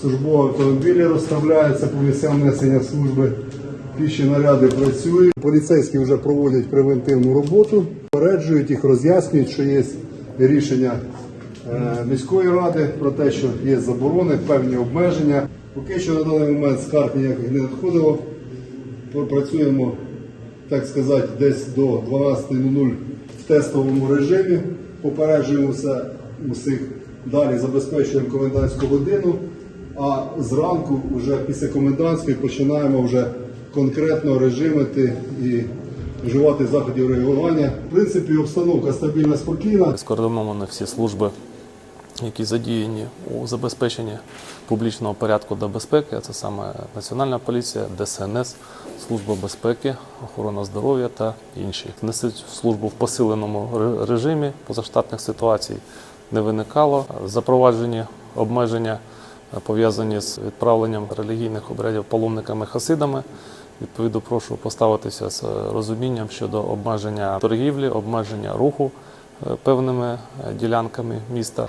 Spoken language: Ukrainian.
службові автомобілі розставляються по місцям несення служби. Піші наряди працюють. Поліцейські вже проводять превентивну роботу, попереджують їх, роз'яснюють, що є рішення е, міської ради про те, що є заборони, певні обмеження. Поки що на даний момент скарг ніяких не надходило. Працюємо, так сказати, десь до 12.00 в тестовому режимі. Попереджуємо все усіх. Далі забезпечуємо комендантську годину. А зранку, вже після комендантської, починаємо вже конкретно режимити і вживати заходів реагування. В принципі, обстановка стабільна, спокійна. Скоординовані всі служби, які задіяні у забезпеченні публічного порядку та безпеки. Це саме Національна поліція, ДСНС, Служба безпеки, охорона здоров'я та інші. Несуть службу в посиленому режимі позаштатних ситуацій не виникало. Запроваджені обмеження пов'язані з відправленням релігійних обрядів паломниками-хасидами. Відповідно, прошу поставитися з розумінням щодо обмеження торгівлі, обмеження руху е, певними е, ділянками міста.